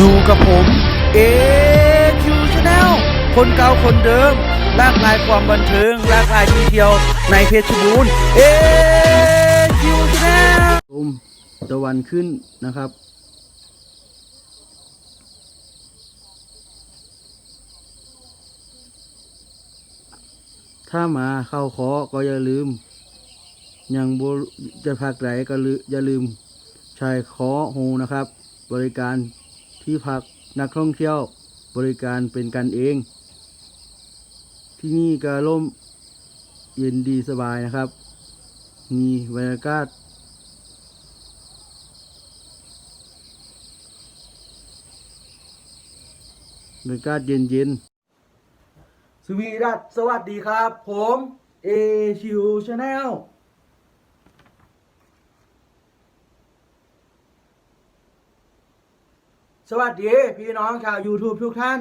อยู่กับผม AQ Channel คนเก่าคนเดิมลากลายความบันเทิงลากลายที่เที่ยวในเพชรบูรณ์ AQ Channel ชมตะวันขึ้นนะครับ ถ้ามาเข้าขอก็อย่าลืม ยังบจะพักไหนก็ลือย่าลืมชายขอโฮนะครับ บริการ ที่พักนักท่องเที่ยวบริการเป็นกันเอง ที่นี่ก็ร่มเย็นดีสบายนะครับ มีบรรยากาศบรรยากาศเย็นเย็นๆสวีดัสสวัสดีครับ ผม เอชิวชาแนล สวัสดีพี่น้องชาว YouTube ทุกท่าน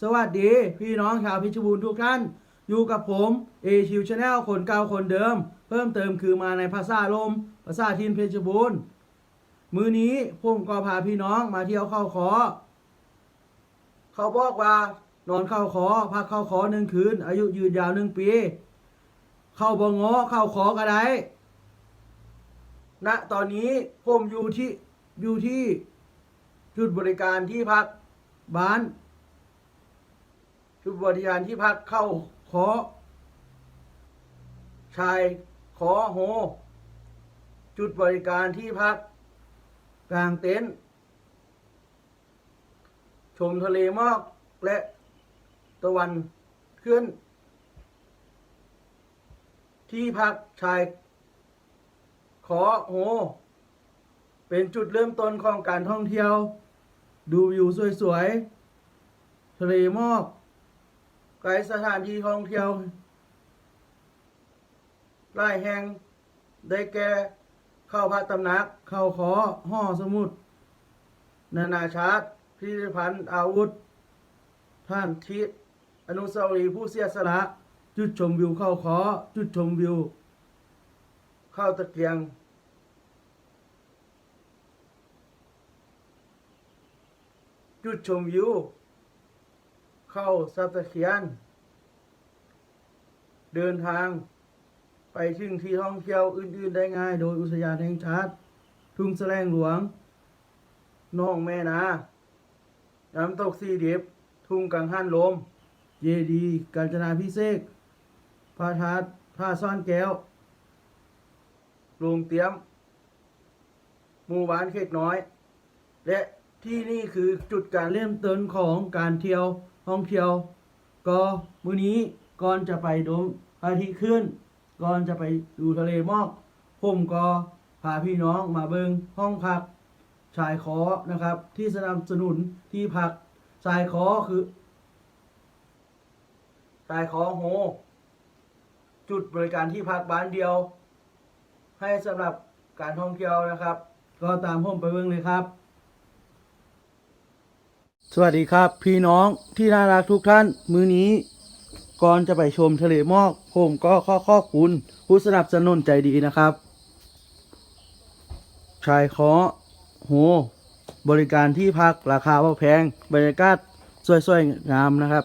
สวัสดีพี่น้องชาวเพชรบูรณ์ทุกท่าน อยู่กับผมเอชิวชาแนลคนเก่าคนเดิม เพิ่มเติมคือมาในภาษาลม ภาษาทินเพชรบูรณ์มือนี้ผมก็พาพี่น้องมาเที่ยวเข้าขอ เขาบอกว่านอนเข้าขอพักเข้าขอหนึ่งคืน อายุยืนยาวหนึ่งปี เข้าบงอเข้าขอก็ได้ณตอนนี้ผมอยู่ที่อยู่ที่ จุดบริการที่พักบ้าน จุดบริการที่พักเข้าขอ ชายขอโห จุดบริการที่พัก กลางเต็นท์ชมทะเลหมอกและตะวันขึ้น ที่พักชาย ขอโห เป็นจุดเริ่มต้นของการท่องเที่ยว ดูวิวสวยๆ ทะเลหมอก ไกลสถานที่ท่องเที่ยวหลายแห่งได้แก่เข้าพระตำหนัก เข้าขอห่อสมุด นานาชาติพิพิธภัณฑ์อาวุธ ท่านทิศอนุสาวรีย์ผู้เสียสละ จุดชมวิวเข้าขอ จุดชมวิว เข้าตะเกียง จุดชมวิว เข้าสัตเขียน เดินทางไปถึงที่ท่องเที่ยวอื่น ๆ ได้ง่าย โดยอุทยานแห่งชาติทุ่งแสลงหลวงน้องแม่นาน้ำตกสีดิบทุ่งกังหันลม เยดีกาญจนาพิเศษพระธาตุพระซ่อนแก้วโรงเตรียม หมู่บ้านเขกน้อย และ ที่นี่คือจุดการเริ่มต้นของการเที่ยวท่องเที่ยว ก็มื้อนี้ก่อนจะไปดมอาทิตย์ขึ้น ก่อนจะไปดูทะเลหมอกผมก็พาพี่น้องมาเบิงห้องพักชายคอนะครับ ที่สนับสนุนที่พักชายคอคือชายคอโฮจุดบริการที่พักบ้านเดียว ให้สำหรับการท่องเที่ยวนะครับ ก็ตามผมไปเบิ่งเลยครับ สวัสดีครับพี่น้องที่น่ารักทุกท่าน มื้อนี้ก่อนจะไปชมทะเลหมอกผมก็ขอขอบคุณผู้สนับสนุนใจดีนะครับ ชายคาะโห บริการที่พักราคาบ่แพง บรรยากาศสวยๆงามนะครับ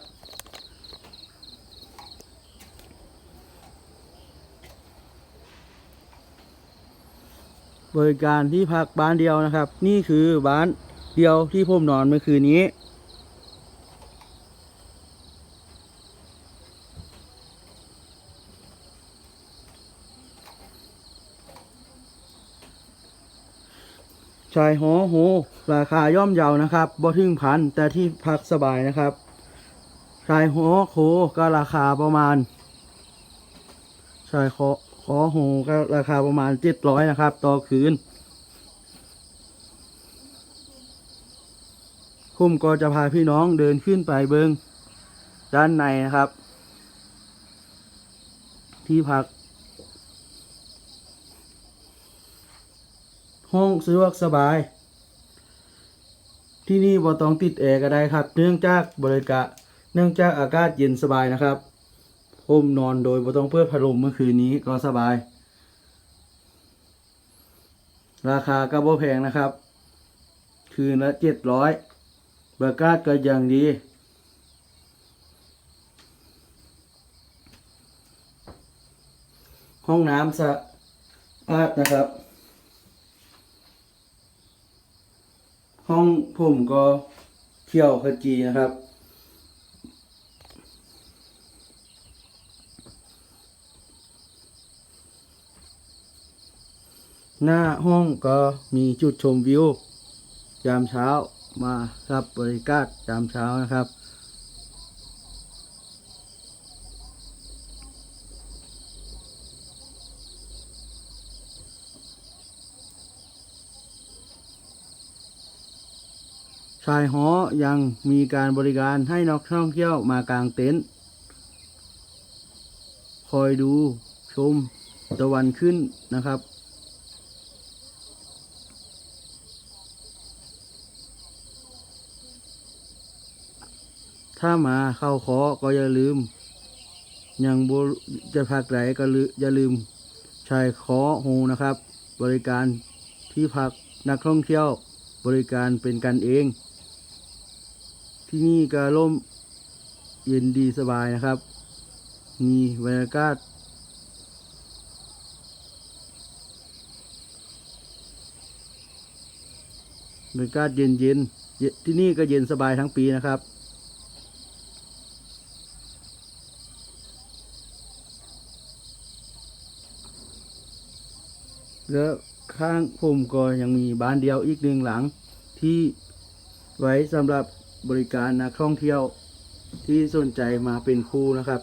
บริการที่พักบ้านเดียวนะครับ นี่คือบ้าน เดียวที่ผมนอนเมื่อคืนนี้ ชายหอโห ราคาย่อมเยาวนะครับบ่ถึงพันแต่ที่พักสบายนะครับ ชายหอโหก็ราคาประมาณ ชายขอขอโหก็ราคาประมาณเจ็ดร้อยนะครับ ต่อคืน คุ้มก็จะพาพี่น้องเดินขึ้นไปเบิงด้านในนะครับ ที่พัก ห้องสะดวกสบาย ที่นี่บ่ต้องติดแอร์ก็ได้ครับ เนื่องจากบริการเนื่องจากอากาศเย็นสบายนะครับผมนอนโดยบ่ต้องเปิดพัดลมเมื่อคืนนี้ก็สบาย ราคาก็บ่แพงนะครับ คืนละเจ็ดร้อย บรรยากาศก็อย่างดี ห้องน้ำสะอาดนะครับ ห้องผมก็เที่ยวขจีนะครับหน้าห้องก็มีจุดชมวิวยามเช้า มารับบริการยามเช้านะครับชายหอยังมีการบริการให้นักท่องเที่ยวมากางเต็นท์คอยดูชมตะวันขึ้นนะครับ ถ้ามาเข้าขอก็อย่าลืม ยังบจะพักไหนก็ลือย่าลืมชายขอโฮนะครับ บริการที่พักนักท่องเที่ยวบริการเป็นกันเอง ที่นี่ก็ร่มเย็นดีสบายนะครับ มีบรรยากาศบรรยากาศเย็นเย็นๆที่นี่ก็เย็นสบายทั้งปีนะครับ แล้วข้างผมก็ยังมีบ้านเดียวอีกหนึ่งหลังที่ไว้สำหรับบริการนักท่องเที่ยวที่สนใจมาเป็นครูนะครับ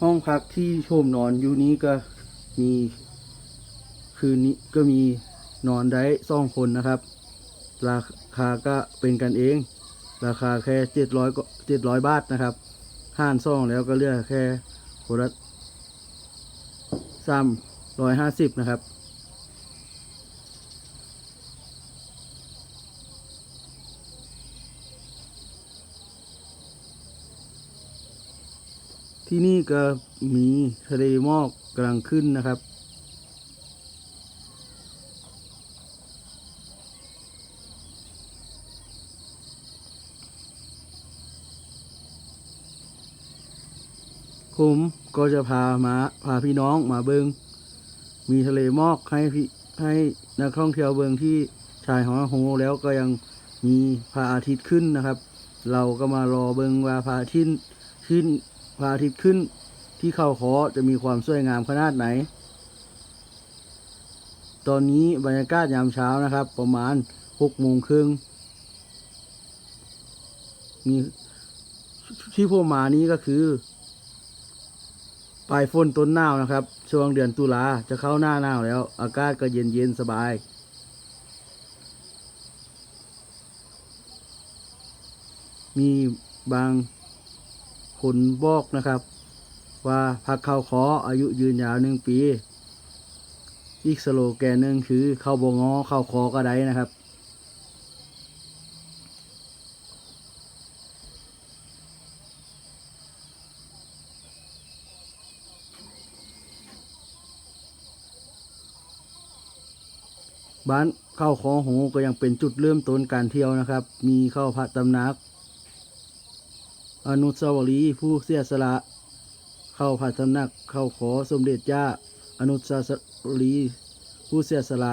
ห้องพักที่ชมนอนอยู่นี้ก็มีคืนนี้ก็มีนอนได้สองคนนะครับ ราคาก็เป็นกันเอง ราคาแค่เจ็ดร้อยก็เจ็ดร้อยบาทนะครับห้านซ่องแล้วก็เลือกแค่คนละสามร้อยห้าสิบนะครับ ที่นี่ก็มีทะเลหมอกกำลังขึ้นนะครับ ผมก็จะพามาพาพี่น้องมาเบิงมีทะเลหมอกให้พี่ให้นักท่องเที่ยวเบิงที่ชายหอโฮแล้วก็ยังมีพระอาทิตย์ขึ้นนะครับ เราก็มารอเบิงว่าพระอาทิตย์ขึ้นพระอาทิตย์ขึ้น ที่เข้าขอจะมีความสวยงามขนาดไหน ตอนนี้บรรยากาศยามเช้านะครับ ประมาณหกโมงครึ่งมีที่ผมมานี้ก็คือ ปลายฝนต้นหนาวนะครับ ช่วงเดือนตุลาจะเข้าหน้าหนาวแล้ว อากาศก็เย็นเย็นสบาย มีบางคนบอกนะครับ ว่าพักข้าวขออายุยืนยาวหนึ่งปี อีกสโลแกนหนึ่งคือข้าวบงอข้าวคอก็ได้นะครับ บ้านเข้าคอหูก็ยังเป็นจุดเริ่มต้นการเที่ยวนะครับ มีเข้าพระตำหนัก อนุสาวรีย์ผู้เสียสละ เข้าพระตำหนัก เข้าขอสมเด็จย่าอนุสาวรีย์ผู้เสียสละ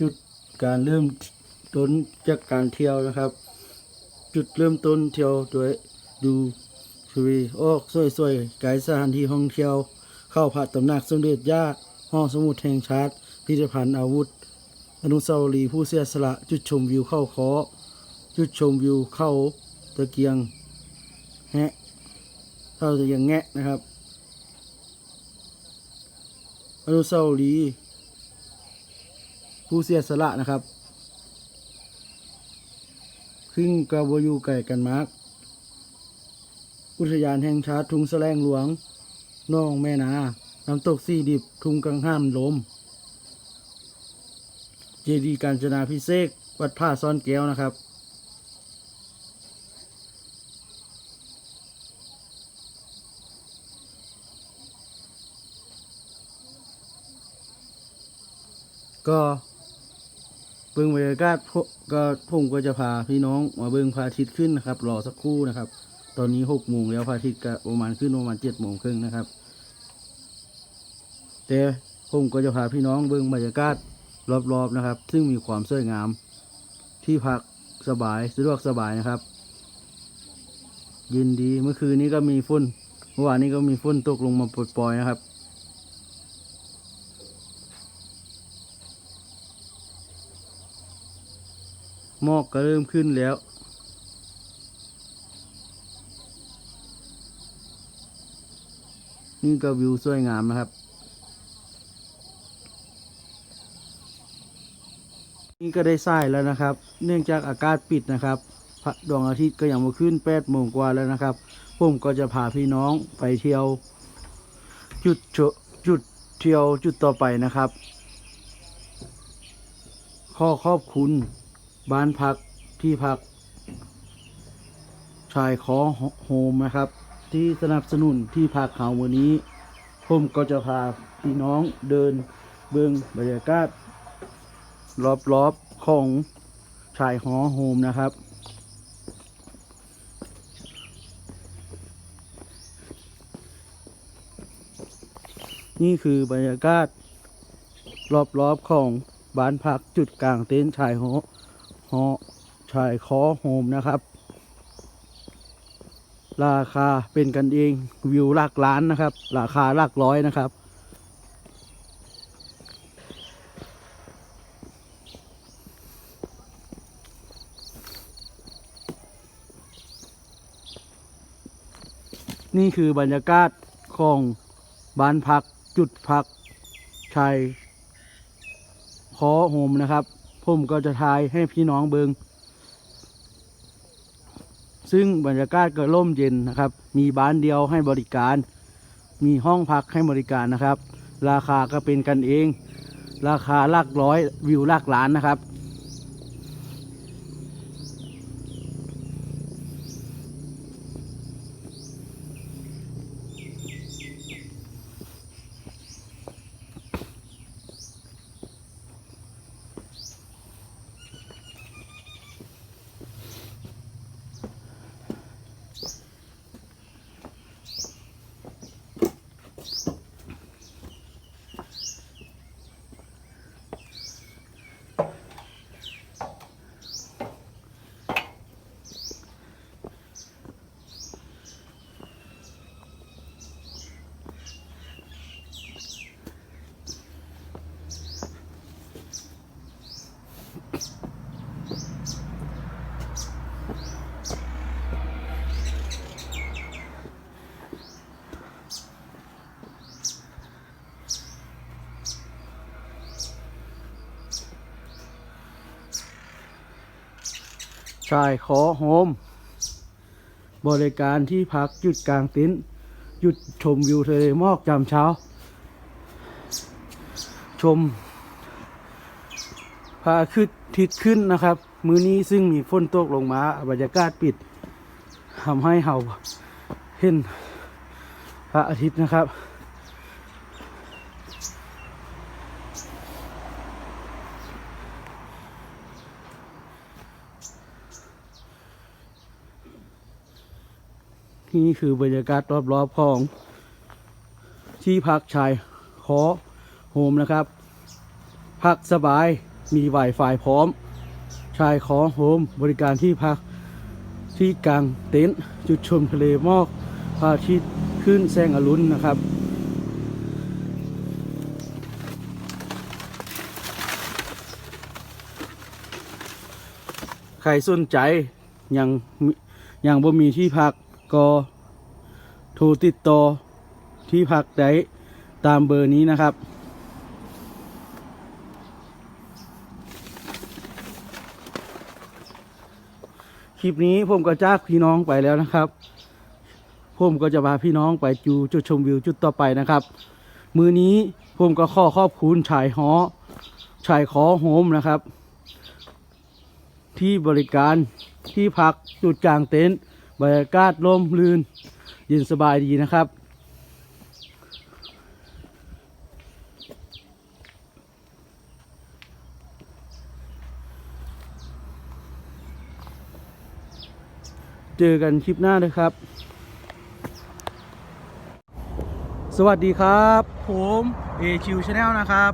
จุด การเริ่มต้นจากการเที่ยวนะครับ จุดเริ่มต้นเที่ยวโดยดูฟรีโอ้สวยๆไกด์สถานที่ท่องเที่ยว เข้าพระตำหนักสมเด็จย่าห้องสมุดแห่งชาติพิพิธภัณฑ์อาวุธ อนุสาวรีย์ผู้เสียสละจุดชมวิวเข้าคอจุดชมวิวเข้าตะเกียงแฮะเข้าตะเกียงแงะนะครับ อนุสาวรีย์ ผู้เสียสละนะครับซึ่งกระบอยู่ไก่กันมากอุทยานแห่งชาติทุ่งแสลงหลวงน้องแม่นาน้ำตกสี่ดิบทุ่งกังห้ามลม เจดีย์การจนาพิเศษวัดผ้าซ่อนแก้วนะครับก็ เบิ่งบรรยากาศก็ผมก็จะพาพี่น้องมาเบิ่งพระอาทิตย์ขึ้นนะครับ รอสักครู่นะครับ ตอนนี้หกโมงแล้วพระอาทิตย์ก็ประมาณขึ้นประมาณเจ็ดโมงครึ่งนะครับ แต่ผมก็จะพาพี่น้องเบิ่งบรรยากาศรอบๆนะครับ ซึ่งมีความสวยงาม ที่พักสบายสะดวกสบายนะครับยินดีเมื่อคืนนี้ก็มีฝนเมื่อวานนี้ก็มีฝนตกลงมาปล่อยๆนะครับ หมอกก็เริ่มขึ้นแล้วนี่ก็วิวสวยงามนะครับ นี่ก็ได้สายแล้วนะครับ เนื่องจากอากาศปิดนะครับพระดวงอาทิตย์ก็ยังมาขึ้นแปดโมงกว่าแล้วนะครับผมก็จะพาพี่น้องไปเที่ยว จุดโชจุดเที่ยวจุดต่อไปนะครับ ข้อขอบคุณ บ้านพักที่พัก ชายขอโฮมนะครับ ที่สนับสนุนที่พักเขาวันนี้ ผมก็จะพาพี่น้องเดินเบิงบรรยากาศรอบๆของชายหอโฮมนะครับ นี่คือบรรยากาศรอบๆของบ้านพักจุดกลางเต็นท์ชายหอ หอชายคอโฮมนะครับ ราคาเป็นกันเองวิวหลักล้านนะครับ ราคาหลักร้อยนะครับนี่คือบรรยากาศของบ้านพักจุดพักชายคอโฮมนะครับ ผมก็จะทายให้พี่น้องเบิงซึ่งบรรยากาศก็ร่มเย็นนะครับ มีบ้านเดียวให้บริการ มีห้องพักให้บริการนะครับ ราคาก็เป็นกันเอง ราคาหลักร้อยวิวหลักล้านนะครับ ชายขอโฮม บริการที่พักจุดกลางเต็นท์หยุดชมวิวทะเลหมอกยามเช้า ชมพระอาทิตย์ทิศขึ้นนะครับ มื้อนี้ซึ่งมีฝนตกลงมาบรรยากาศปิดทำให้เห่าเห็นพระอาทิตย์นะครับ นี่คือบรรยากาศรอบๆของที่พักชายขอโฮมนะครับ พักสบายมีไวไฟพร้อม ชายขอโฮมบริการที่พักที่กลางเต็นท์จุดชมทะเลหมอกพระอาทิตย์ขึ้นแสงอรุณนะครับ ใครสนใจยังยังบ่มีที่พัก ก็โทรติดต่อที่พักได้ตามเบอร์นี้นะครับ คลิปนี้ผมก็จากพี่น้องไปแล้วนะครับ ผมก็จะพาพี่น้องไปจูจุดชมวิวจุดต่อไปนะครับ มือนี้ผมก็ขอขอบคุณชายหอชายขอโฮมนะครับ ที่บริการที่พักจุดกลางเต็นท์ บรรยากาศร่มรื่นเย็นสบายดีนะครับ เจอกันคลิปหน้าเลยครับ สวัสดีครับ ผมเอคิวชาแนลนะครับ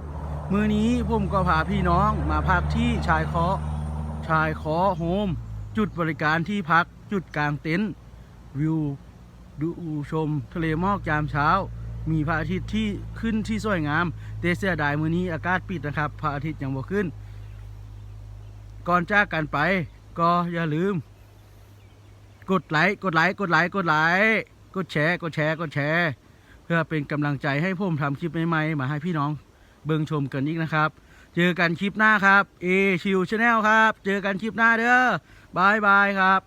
มือนี้ผมก็พาพี่น้องมาพักที่ชายเคาะชายเคาะโฮม จุดบริการที่พัก จุดกลางเต็นท์วิวดูชมทะเลหมอกยามเช้า มีพระอาทิตย์ที่ขึ้นที่สวยงามแต่เสียดายมือนี้อากาศปิดนะครับ พระอาทิตย์ยังบ่ขึ้น ก่อนจากกันไปก็อย่าลืม กดไลค์กดไลค์กดไลค์กดไลค์กดแชร์ กดแชร์ กดแชร์ เพื่อเป็นกำลังใจให้ผมทำคลิปใหม่ๆมาให้พี่น้องเบิ่งชมกันอีกนะครับ เจอกันคลิปหน้าครับเอชิวชาแนลครับ เจอกันคลิปหน้าเด้อบายบายครับ